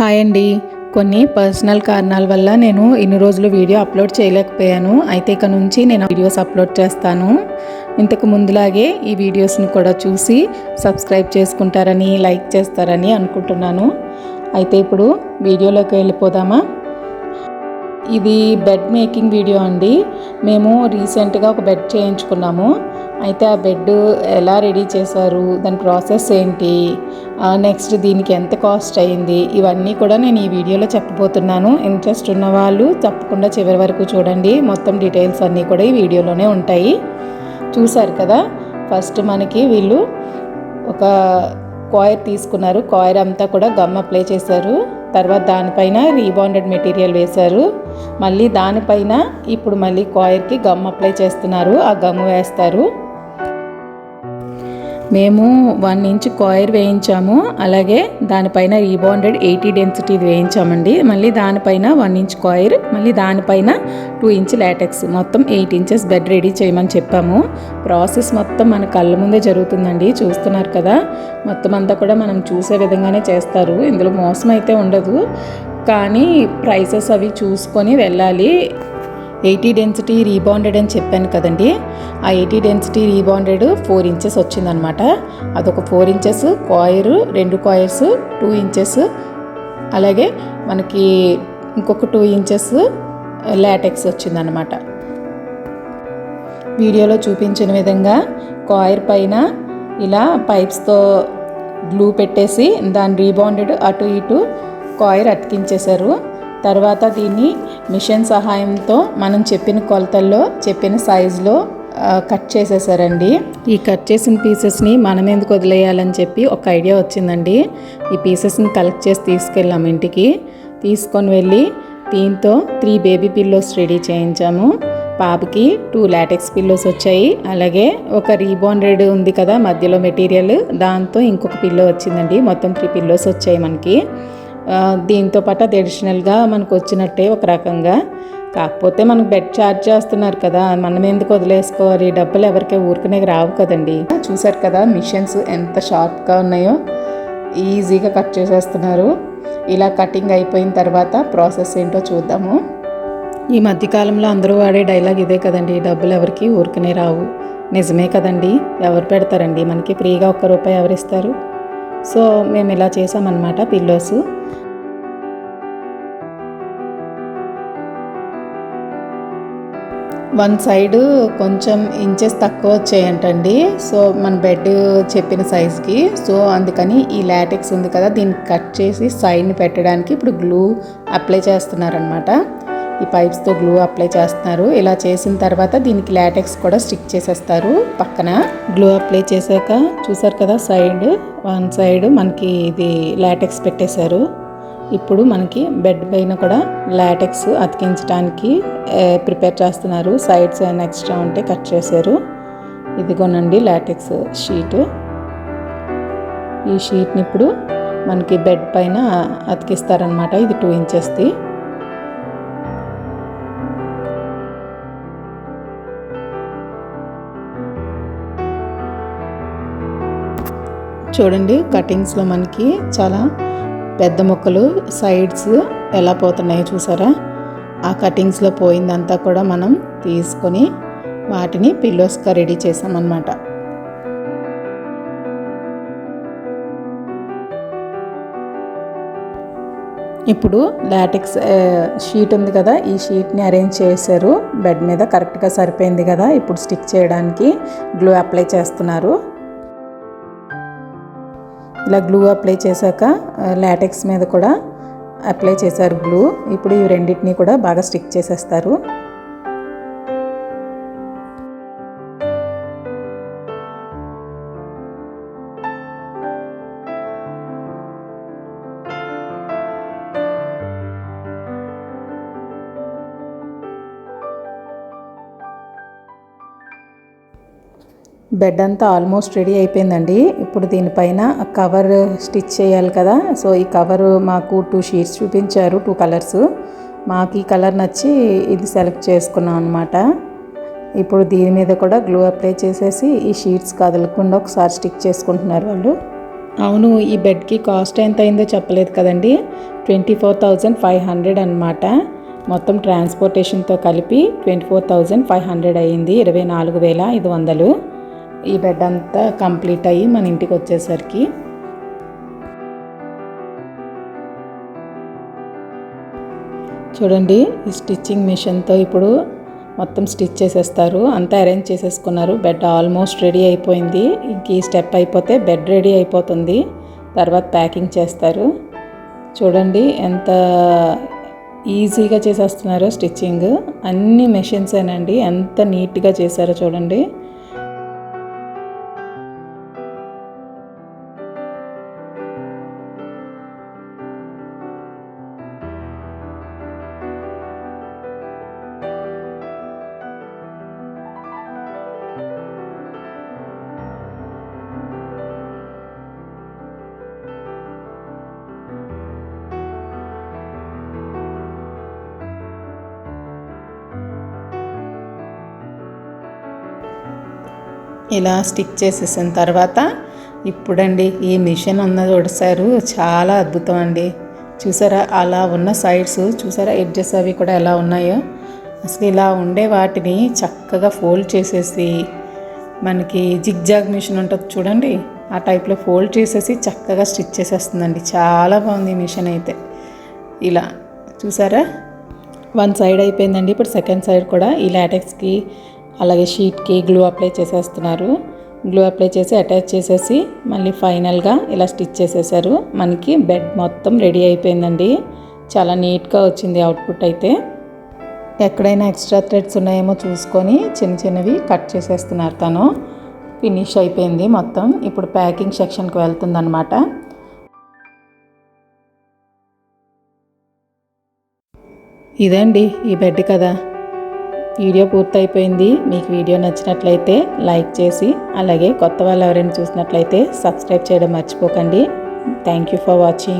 Hi అండి. కొన్ని personal కారణాల వల్ల నేను ఇన్ని రోజులు వీడియో అప్లోడ్ చేయలేకపోయాను. అయితే ఇక నుంచి నేను వీడియోస్ అప్లోడ్ చేస్తాను. ఇంతకు ముందులాగే ఈ వీడియోస్ని కూడా చూసి సబ్స్క్రైబ్ చేసుకుంటారని లైక్ చేస్తారని అనుకుంటున్నాను. అయితే ఇప్పుడు వీడియోలోకి వెళ్ళిపోదామా? ఇది బెడ్ మేకింగ్ వీడియో అండి. మేము రీసెంట్గా ఒక బెడ్ చేయించుకున్నాము. అయితే ఆ బెడ్ ఎలా రెడీ చేశారు? దాని ప్రాసెస్ ఏంటి? నెక్స్ట్ దీనికి ఎంత కాస్ట్ అయింది? ఇవన్నీ కూడా నేను ఈ వీడియోలో చెప్పబోతున్నాను. ఇంట్రెస్ట్ ఉన్న వాళ్ళు తప్పకుండా చివరి వరకు చూడండి. మొత్తం డీటెయిల్స్ అన్నీ కూడా ఈ వీడియోలోనే ఉంటాయి. చూసారు కదా? ఫస్ట్ మనకి వీళ్ళు ఒక కాయర్ తీసుకున్నారు. కాయర్ అంతా కూడా గమ్ అప్లై చేశారు. తర్వాత దానిపైన రీబాండెడ్ మెటీరియల్ వేశారు. మళ్ళీ దానిపైన ఇప్పుడు మళ్ళీ కాయర్కి గమ్ అప్లై చేస్తున్నారు. ఆ గమ్ వేస్తారు. మేము వన్ ఇంచ్ కాయర్ వేయించాము. అలాగే దానిపైన రీబాండెడ్ ఎయిటీ డెన్సిటీ వేయించామండి. మళ్ళీ దానిపైన వన్ ఇంచ్ కాయర్ మళ్ళీ దానిపైన టూ ఇంచ్ లాటెక్స్. మొత్తం ఎయిట్ ఇంచెస్ బెడ్ రెడీ చేయమని చెప్పాము. ప్రాసెస్ మొత్తం మన కళ్ళ ముందే జరుగుతుందండి. చూస్తున్నారు కదా? మొత్తం అంతా కూడా మనం చూసే విధంగానే చేస్తారు. ఇందులో మోసం అయితే ఉండదు. కానీ ప్రైసెస్ అవి చూసుకొని వెళ్ళాలి. ఎయిటీ డెన్సిటీ రీబాండెడ్ అని చెప్పాను కదండి. ఆ eighty density rebonded four inches వచ్చిందనమాట. అదొక ఫోర్ ఇంచెస్ కాయర్ రెండు కాయర్స్ టూ ఇంచెస్ అలాగే మనకి ఇంకొక టూ ఇంచెస్ లాటెక్స్ వచ్చిందనమాట. వీడియోలో చూపించిన విధంగా కాయర్ పైన ఇలా పైప్స్తో గ్లూ పెట్టేసి దాని రీబాండెడ్ అటు ఇటు కాయర్ అతికించేశారు. తర్వాత దీన్ని మిషన్ సహాయంతో మనం చెప్పిన కొలతల్లో చెప్పిన సైజులో కట్ చేసేసారండి. ఈ కట్ చేసిన పీసెస్ని మనం ఎందుకు వదిలేయాలని చెప్పి ఒక ఐడియా వచ్చిందండి. ఈ పీసెస్ని కలెక్ట్ చేసి తీసుకెళ్ళాము ఇంటికి. తీసుకొని వెళ్ళి దీంతో త్రీ బేబీ పిల్లోస్ రెడీ చేయించాము. పాపకి టూ లాటెక్స్ పిల్లోస్ వచ్చాయి. అలాగే ఒక రీబాండెడ్ ఉంది కదా మధ్యలో మెటీరియల్. దాంతో ఇంకొక పిల్లో వచ్చిందండి. మొత్తం త్రీ పిల్లోస్ వచ్చాయి మనకి. దీంతో పాటు అది అడిషనల్గా మనకు వచ్చినట్టే ఒక రకంగా. కాకపోతే మనకు బెడ్ ఛార్జ్ చేస్తున్నారు కదా మనం ఎందుకు వదిలేసుకోవాలి? డబ్బులు ఎవరికి? ఊరికనే రావు కదండి. చూసారు కదా మిషన్స్ ఎంత షార్ప్గా ఉన్నాయో. ఈజీగా కట్ చేసేస్తున్నారు. ఇలా కటింగ్ అయిపోయిన తర్వాత ప్రాసెస్ ఏంటో చూద్దాము. ఈ మధ్యకాలంలో అందరూ వాడే డైలాగ్ ఇదే కదండి డబ్బులు ఎవరికి? ఊరికనే రావు. నిజమే కదండి. ఎవరు పెడతారండి? మనకి ఫ్రీగా ఒక్క రూపాయి ఎవరిస్తారు? సో మేము ఇలా చేసామన్నమాట పిల్లోస్. వన్ సైడ్ కొంచెం ఇంచెస్ తక్కువ వచ్చాయంటండి. సో మన బెడ్ చెప్పిన సైజ్కి. సో అందుకని ఈ లాటెక్స్ ఉంది కదా దీన్ని కట్ చేసి సైడ్ని పెట్టడానికి ఇప్పుడు గ్లూ అప్లై చేస్తున్నారనమాట ఈ పైప్స్తో గ్లూ అప్లై చేస్తున్నారు. ఇలా చేసిన తర్వాత దీనికి లాటెక్స్ కూడా స్టిక్ చేసేస్తారు పక్కన. గ్లూ అప్లై చేశాక చూసారు కదా సైడ్? వన్ సైడ్ మనకి ఇది లాటెక్స్ పెట్టేశారు. ఇప్పుడు మనకి బెడ్ పైన కూడా లాటెక్స్ అతికించడానికి ప్రిపేర్ చేస్తున్నారు. సైడ్స్ ఏమైనా ఎక్స్ట్రా ఉంటే కట్ చేశారు. ఇదిగోనండి లాటెక్స్ షీట్. ఈ షీట్ని ఇప్పుడు మనకి బెడ్ పైన అతికిస్తారనమాట ఇది టూ ఇంచెస్ది. చూడండి కటింగ్స్లో మనకి చాలా పెద్ద ముక్కలు సైడ్స్ ఎలా పోతున్నాయో చూసారా? ఆ కటింగ్స్లో పోయిందంతా కూడా మనం తీసుకొని వాటిని పిల్లోస్గా రెడీ చేసామన్నమాట. ఇప్పుడు లాటెక్స్ షీట్ ఉంది కదా ఈ షీట్ని అరేంజ్ చేశారు. బెడ్ మీద కరెక్ట్గా సరిపోయింది కదా ఇప్పుడు స్టిక్ చేయడానికి గ్లూ అప్లై చేస్తున్నారు. ఇలా గ్లూ అప్లై చేశాక లాటెక్స్ మీద కూడా అప్లై చేశారు గ్లూ. ఇప్పుడు ఈ రెండింటినీ కూడా బాగా స్టిక్ చేసేస్తారు. బెడ్ అంతా ఆల్మోస్ట్ రెడీ అయిపోయిందండి. ఇప్పుడు దీనిపైన కవర్ స్టిచ్ చేయాలి కదా. సో ఈ కవర్ మాకు టూ షీట్స్ చూపించారు టూ కలర్స్. మాకు ఈ కలర్ నచ్చి ఇది సెలెక్ట్ చేసుకున్నాం అనమాట ఇప్పుడు దీని మీద కూడా గ్లూ అప్లై చేసేసి ఈ షీట్స్ కదలకుండా ఒకసారి స్టిక్ చేసుకుంటున్నారు వాళ్ళు. అవును ఈ బెడ్కి కాస్ట్ ఎంత అయిందో చెప్పలేదు కదండి. Twenty four thousand five hundred అనమాట మొత్తం ట్రాన్స్పోర్టేషన్తో కలిపి twenty four thousand five hundred అయ్యింది ఇరవై నాలుగు వేల ఐదు వందలు. ఈ బెడ్ అంతా కంప్లీట్ అయ్యి మన ఇంటికి వచ్చేసరికి చూడండి ఈ స్టిచ్చింగ్ మిషన్తో ఇప్పుడు మొత్తం స్టిచ్ చేసేస్తారు. అంతా అరేంజ్ చేసేసుకున్నారు. బెడ్ ఆల్మోస్ట్ రెడీ అయిపోయింది. ఇంక ఈ స్టెప్ అయిపోతే బెడ్ రెడీ అయిపోతుంది. తర్వాత ప్యాకింగ్ చేస్తారు. చూడండి ఎంత ఈజీగా చేసేస్తున్నారో స్టిచ్చింగ్ అన్ని మెషిన్సేనండి ఎంత నీట్గా చేశారో చూడండి. ఇలా స్టిక్ చేసేసిన తర్వాత ఇప్పుడండి ఈ మిషన్ ఉన్నది చూడసారు చాలా అద్భుతం అండి. చూసారా? అలా ఉన్న సైడ్స్ చూసారా? ఎడ్జెస్ అవి కూడా ఎలా ఉన్నాయో. అసలు ఇలా ఉండే వాటిని చక్కగా ఫోల్డ్ చేసేసి మనకి జిగ్జాగ్ మిషన్ ఉంటుంది చూడండి. ఆ టైప్లో ఫోల్డ్ చేసేసి చక్కగా స్టిచ్ చేసేస్తుందండి. చాలా బాగుంది మిషన్ అయితే. ఇలా చూసారా? వన్ సైడ్ అయిపోయిందండి. ఇప్పుడు సెకండ్ సైడ్ కూడా ఈ లాటెక్స్కి అలాగే షీట్కి గ్లూ అప్లై చేసేస్తున్నారు. గ్లూ అప్లై చేసి అటాచ్ చేసేసి మళ్ళీ ఫైనల్గా ఇలా స్టిచ్ చేసేసారు. మనకి బెడ్ మొత్తం రెడీ అయిపోయిందండి. చాలా నీట్గా వచ్చింది అవుట్పుట్ అయితే. ఎక్కడైనా ఎక్స్ట్రా థ్రెడ్స్ ఉన్నాయేమో చూసుకొని చిన్న చిన్నవి కట్ చేసేస్తున్నారు తను. ఫినిష్ అయిపోయింది మొత్తం. ఇప్పుడు ప్యాకింగ్ సెక్షన్కి వెళ్తుందనమాట ఇదండి ఈ బెడ్ కదా. వీడియో పూర్తయిపోయింది. మీకు వీడియో నచ్చినట్లయితే లైక్ చేసి అలాగే కొత్త వాళ్ళు ఎవరైనా చూసినట్లయితే సబ్స్క్రైబ్ చేయడం మర్చిపోకండి. Thank you for watching